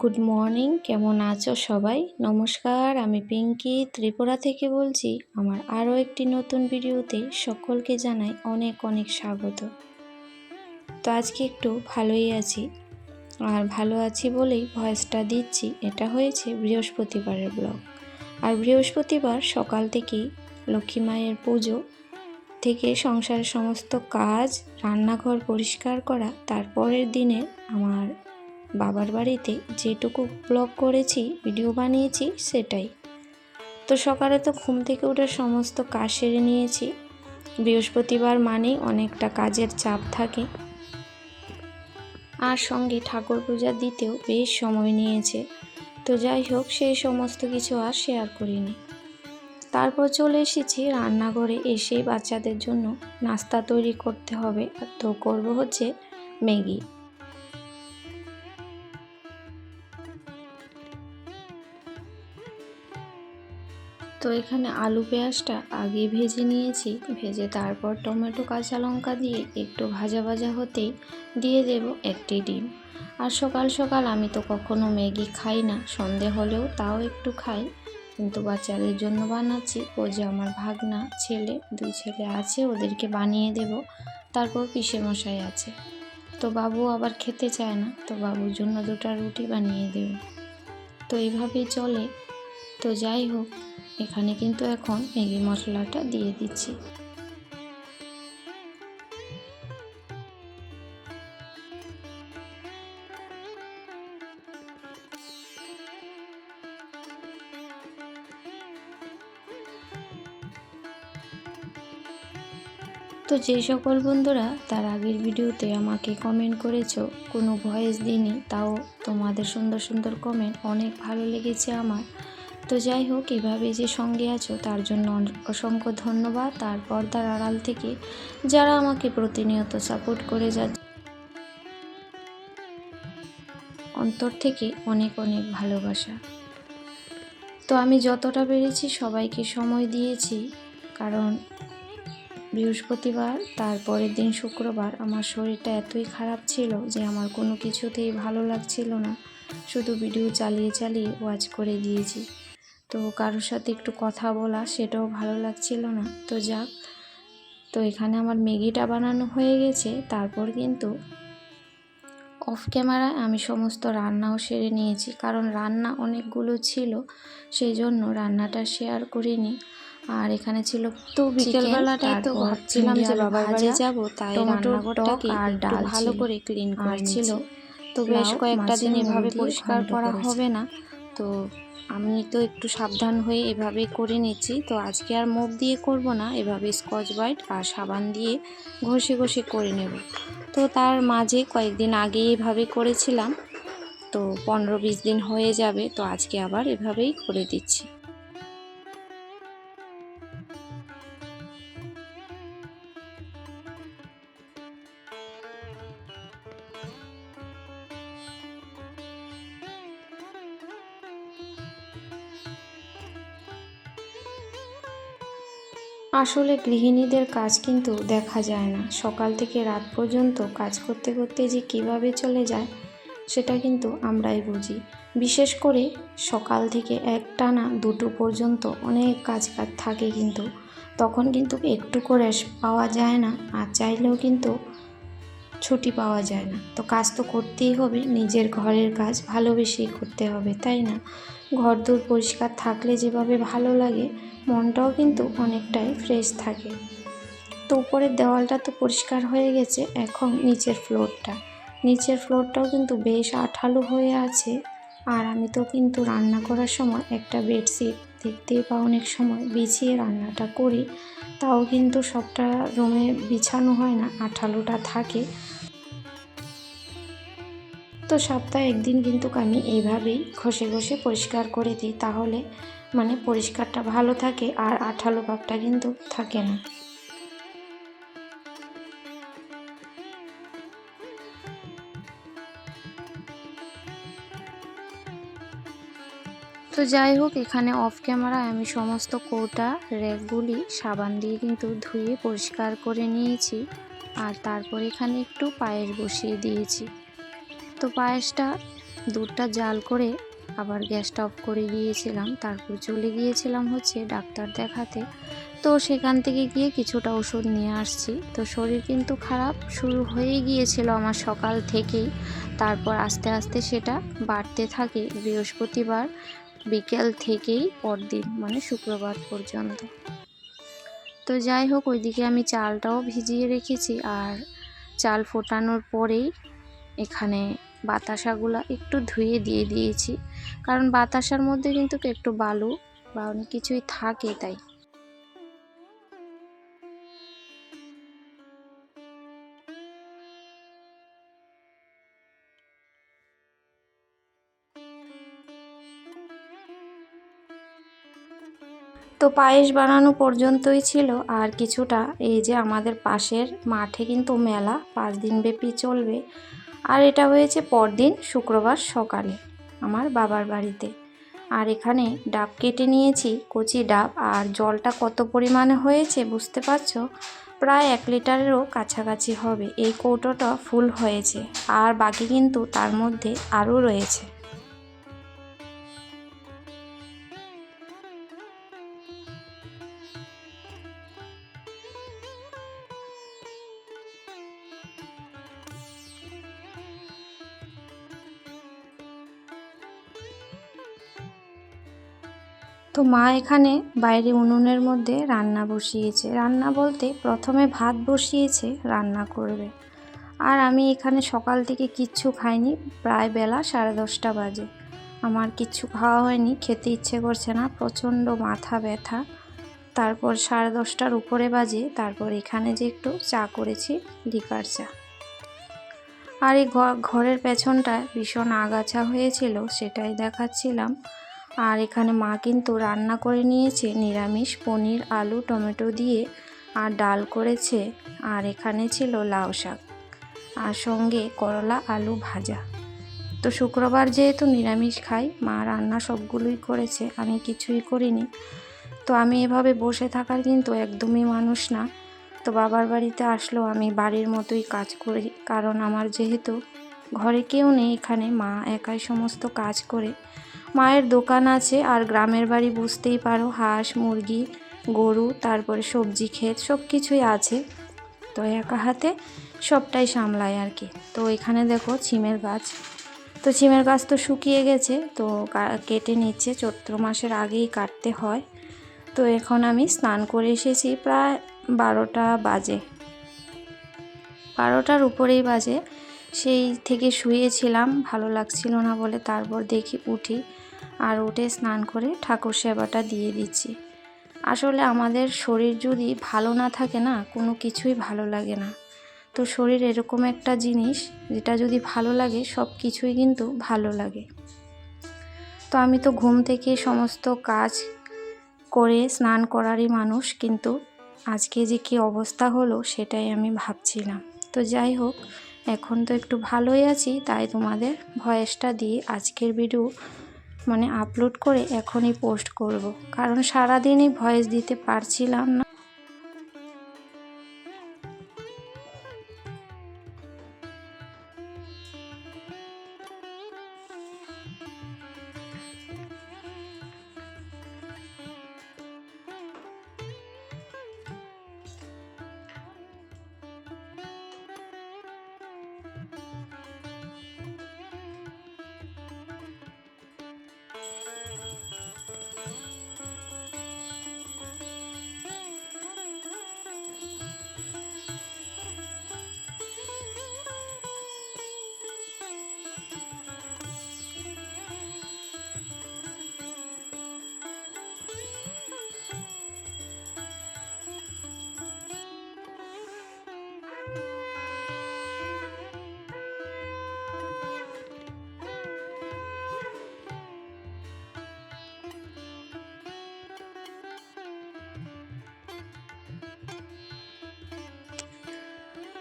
Good morning কেমন আছো সবাই? নমস্কার, আমি পিঙ্কি। ত্রিপুরা থেকে বলছি, আমার আরও একটি নতুন ভিডিওতে সকলকে জানাই অনেক অনেক স্বাগত। তো আজকে একটু ভালোই আছি। আর ভালো আছি বলেই ভয়েসটা দিচ্ছি, এটা হয়েছে বৃহস্পতিবারের ব্লগ। আর বৃহস্পতিবার সকাল থেকেই লক্ষ্মী মায়ের পুজো থেকে সংসারের সমস্ত কাজ, রান্নাঘর পরিষ্কার করা, তারপরের দিনে আমার বাবার বাড়িতে যেটুকু ব্লগ করেছি ভিডিও বানিয়েছি, সেটাই। তো সকালে তো ঘুম থেকে উঠে সমস্ত কাজ সেরে নিয়েছি। বৃহস্পতিবার মানেই অনেকটা কাজের চাপ থাকে। আর সঙ্গে ঠাকুর পূজা দিতেও বেশ সময় নিয়েছে। তো যাই হোক সেই সমস্ত কিছু আর শেয়ার করিনি। তারপর চলে এসেছি রান্নাঘরে এসে বাচ্চাদের জন্য নাস্তা তৈরি করতে হবে। তো করব হচ্ছে ম্যাগি। তো এখানে আলু পেঁয়াজটা আগে ভেজে নিয়েছি। ভেজে তারপর টমেটো, কাঁচা লঙ্কা দিয়ে একটু ভাজা ভাজা হতেই দিয়ে দেব একটি ডিম। আর সকাল সকাল আমি তো কখনো ম্যাগি খাই না, সন্ধে হলেও তাও একটু খাই। কিন্তু বাচ্চাদের জন্য বানাচ্ছি। ও যে আমার ভাগনা ছেলে, দুই ছেলে আছে, ওদেরকে বানিয়ে দেব। তারপর পিসে মশাই আছে। তো বাবু আবার খেতে চায় না, তো বাবুর জন্য দুটো রুটি বানিয়ে দেব। তো এইভাবেই চলে। তো যাই হোক এখানে কিন্তু এখন ম্যাগি মশলাটা দিয়ে দিচ্ছি। তো যে সকল বন্ধুরা তার আগের ভিডিওতে আমাকে কমেন্ট করেছ, কোনো ভয়েস দিইনি, তাও তোমাদের সুন্দর সুন্দর কমেন্ট অনেক ভালো লেগেছে আমার। তো যাই হোক, এভাবে যে সঙ্গে আছো, তার জন্য অসংখ্য ধন্যবাদ। তার পর্দার আড়াল থেকে যারা আমাকে প্রতিনিয়ত সাপোর্ট করে যাচ্ছে অন্তর থেকে অনেক অনেক ভালোবাসা। তো আমি যতটা পেরেছি সবাইকে সময় দিয়েছি, কারণ বৃহস্পতিবার তারপরের দিন শুক্রবার আমার শরীরটা এতই খারাপ ছিল যে আমার কোনো কিছুতেই ভালো লাগছিল না। শুধু ভিডিও চালিয়ে চালিয়ে ওয়াচ করে দিয়েছি। তো কারোর সাথে একটু কথা বলা সেটাও ভালো লাগছিল না। তো যাক তো এখানে আমার ম্যাগিটা বানানো হয়ে গেছে। তারপর কিন্তু অফ ক্যামেরায় আমি সমস্ত রান্নাও সেরে নিয়েছি। কারণ রান্না অনেকগুলো ছিল সেই জন্য রান্নাটা শেয়ার করিনি। আর এখানে ছিল তো বিকেলবেলাটাই তো ভাবছিলাম যে বাবার বাড়ি যাব তাই রান্নাঘরটাকে আর ডাল ভালো করে ক্লিন আর করে ছিল ছিল তো বেশ কয়েকটা দিন এভাবে পরিষ্কার করা হবে না। তো আমি তো একটু সাবধান হয়ে এভাবে করে নিচ্ছি। তো আজকে আর মুখ দিয়ে করব না, এভাবে স্কচ ব্রাইট আর সাবান দিয়ে ঘষে ঘষে করে নেব। তো তার মাঝে কয়েকদিন আগে এভাবে করেছিলাম। তো পনেরো বিশ দিন হয়ে যাবে, তো আজকে আবার এভাবেই করে দিচ্ছি। আসলে গৃহিণীদের কাজ কিন্তু দেখা যায় না। সকাল থেকে রাত পর্যন্ত কাজ করতে করতে যে কীভাবে চলে যায়, সেটা কিন্তু আমরাই বুঝি। বিশেষ করে সকাল থেকে একটানা দুটো পর্যন্ত অনেক কাজ কাজ থাকে কিন্তু। তখন কিন্তু একটু করে পাওয়া যায় না, আর চাইলেও কিন্তু ছুটি পাওয়া যায় না। তো কাজ তো করতেই হবে, নিজের ঘরের কাজ ভালোবেসেই করতে হবে, তাই না? ঘর দূর পরিষ্কার থাকলে যেভাবে ভালো লাগে, মনটাও কিন্তু অনেকটাই ফ্রেশ থাকে। তো উপরের দেওয়ালটা তো পরিষ্কার হয়ে গেছে, এখন নিচের ফ্লোরটা নিচের ফ্লোরটাও কিন্তু বেশ আঠালো হয়ে আছে। আর আমি তো কিন্তু রান্না করার সময় একটা বেডশিট দেখতেই বা অনেক সময়, বিছিয়ে রান্নাটা করি। তাও কিন্তু সবটা রুমে বিছানো হয় না, আঠালোটা থাকে। তো সপ্তাহে একদিন কিন্তু আমি এইভাবেই ঘষে ঘষে পরিষ্কার করে দিই, তাহলে মানে পরিষ্কারটা ভালো থাকে আর আঠালো ভাবটা কিন্তু থাকে না। তো যাই হোক, এখানে অফ ক্যামেরায় আমি সমস্ত কৌটা, র্যাকগুলি সাবান দিয়ে কিন্তু ধুয়ে পরিষ্কার করে নিয়েছি। আর তারপর এখানে একটু পায়েস বসিয়ে দিয়েছি। তো পায়েসটা দুধটা জাল করে আবার গ্যাসটা অফ করে দিয়েছিলাম তারপর চলে গিয়েছিলাম হচ্ছে ডাক্তার দেখাতে। তো সেখান থেকে গিয়ে কিছুটা ওষুধ নিয়ে আসছি। তো শরীর কিন্তু খারাপ শুরু হয়ে গিয়েছিল আমার সকাল থেকেই। তারপর আস্তে আস্তে সেটা বাড়তে থাকে বৃহস্পতিবার বিকেল থেকেই পরদিন মানে শুক্রবার পর্যন্ত। তো যাই হোক, ওইদিকে আমি চালটাও ভিজিয়ে রেখেছি আর চাল ফোটানোর পরেই এখানে বাতাসাগুলো একটু ধুয়ে দিয়ে দিয়েছি। কারণ বাতাসার মধ্যে কিন্তু একটু বালু বা অনেক কিছুই থাকে তাই। তো পায়েস বানানো পর্যন্তই ছিল। আর কিছুটা এই যে আমাদের পাশের মাঠে কিন্তু মেলা, পাঁচ দিন ব্যাপী চলবে। আর এটা হয়েছে পরদিন শুক্রবার সকালে আমার বাবার বাড়িতে। আর এখানে ডাব কেটে নিয়েছি, কচি ডাব, আর জলটা কত পরিমাণে হয়েছে বুঝতে পারছ? প্রায় এক লিটারেরও কাছাকাছি হবে। এই কৌটোটা ফুল হয়েছে, আর বাকি কিন্তু তার মধ্যে আরও রয়েছে। তো মা এখানে বাইরে উনুনের মধ্যে রান্না বসিয়েছে। রান্না বলতে প্রথমে ভাত বসিয়েছে, রান্না করবে। আর আমি এখানে সকাল থেকে কিচ্ছু খাইনি, প্রায় বেলা সাড়ে দশটা বাজে। আমার কিচ্ছু খাওয়া হয়নি, খেতে ইচ্ছে করছে না, প্রচণ্ড মাথা ব্যথা। তারপর সাড়ে দশটার উপরে বাজে, তারপর এখানে যে একটু চা করেছি, লিকার চা। আর এই ঘরের পেছনটায় ভীষণ আগাছা হয়েছিল, সেটাই দেখাচ্ছিলাম। আর এখানে মা কিন্তু রান্না করে নিয়েছে নিরামিষ, পনির, আলু, টমেটো দিয়ে আর ডাল করেছে। আর এখানে ছিল লাউ শাক আর সঙ্গে করলা, আলু ভাজা। তো শুক্রবার যেহেতু নিরামিষ খাই, মা রান্না সবগুলোই করেছে, আমি কিছুই করিনি। তো আমি এভাবে বসে থাকার কিন্তু একদমই মানুষ না। তো বাবার বাড়িতে আসলেও আমি বাড়ির মতোই কাজ করি, কারণ আমার যেহেতু ঘরে কেউ নেই, এখানে মা একাই সমস্ত কাজ করে। মায়ের দোকান আছে আর গ্রামের বাড়ি বুঝতেই পারো, হাঁস, মুরগি, গরু, তারপরে সবজি, ক্ষেত সব কিছুই আছে। তো একা হাতে সবটাই সামলায় আর কি। তো এখানে দেখো ছিমের গাছ। তো ছিমের গাছ তো শুকিয়ে গেছে, তো কেটে নিচ্ছে। চৈত্র মাসের আগেই কাটতে হয়। তো এখন আমি স্নান করে এসেছি প্রায় বারোটা বাজে। বারোটার উপরেই বাজে। সেই থেকে শুয়েছিলাম, ভালো লাগছিল না বলে তারপর দেখি উঠি আর উঠে স্নান করে ঠাকুর সেবাটা দিয়ে দিচ্ছি। আসলে আমাদের শরীর যদি ভালো না থাকে না, কোনো কিছুই ভালো লাগে না। তো শরীর এরকম একটা জিনিস, যেটা যদি ভালো লাগে, সব কিছুই কিন্তু ভালো লাগে। তো আমি তো ঘুম থেকে সমস্ত কাজ করে স্নান করারই মানুষ, কিন্তু আজকে যে কী অবস্থা হলো, সেটাই আমি ভাবছিলাম। তো যাই হোক এখন তো একটু ভালোই আছি, তাই তোমাদের ভয়েসটা দিয়ে আজকের ভিডিও মানে আপলোড করে এখনই পোস্ট করব। কারণ সারাদিনই ভয়েস দিতে পারছিলাম না।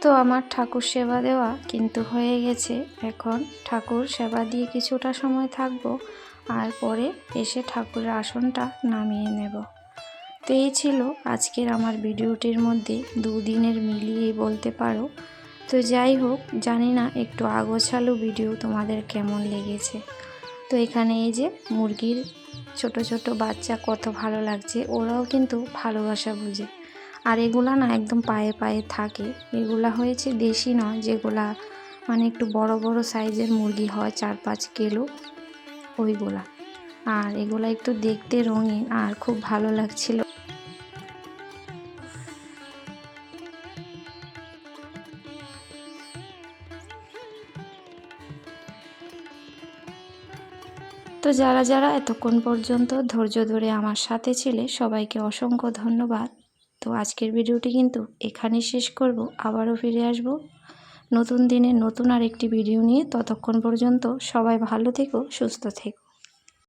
তো আমার ঠাকুর সেবা দেওয়া কিন্তু হয়ে গেছে। এখন ঠাকুর সেবা দিয়ে কিছুটা সময় থাকব আর পরে এসে ঠাকুরের আসনটা নামিয়ে নেব। তো এই ছিল আজকের আমার ভিডিওটির মধ্যে দুদিনের মিলিয়ে বলতে পারো। তো যাই হোক, জানি না একটু আগোছালো ভিডিও তোমাদের কেমন লেগেছে। তো এখানে এই যে মুরগির ছোট ছোট বাচ্চা কত ভালো লাগছে, ওরাও কিন্তু ভালোবাসা বুঝে। আর এগুলা না একদম পায়ে পায়ে থাকে। এগুলা হয়েছে দেশি নয় যেগুলা মানে একটু বড় বড় সাইজের মুরগি হয়, চার পাঁচ কিলো, ওইগুলা। আর এগুলা একটু দেখতে রঙিন, আর খুব ভালো লাগছিল। তো যারা যারা এতক্ষণ পর্যন্ত ধৈর্য ধরে আমার সাথে ছিলে, সবাইকে অসংখ্য ধন্যবাদ। তো আজকের ভিডিওটি কিন্তু এখানেই শেষ করব। আবারও ফিরে আসব নতুন দিনে নতুন আর একটি ভিডিও নিয়ে। ততক্ষণ পর্যন্ত সবাই ভালো থেকো, সুস্থ থেকো।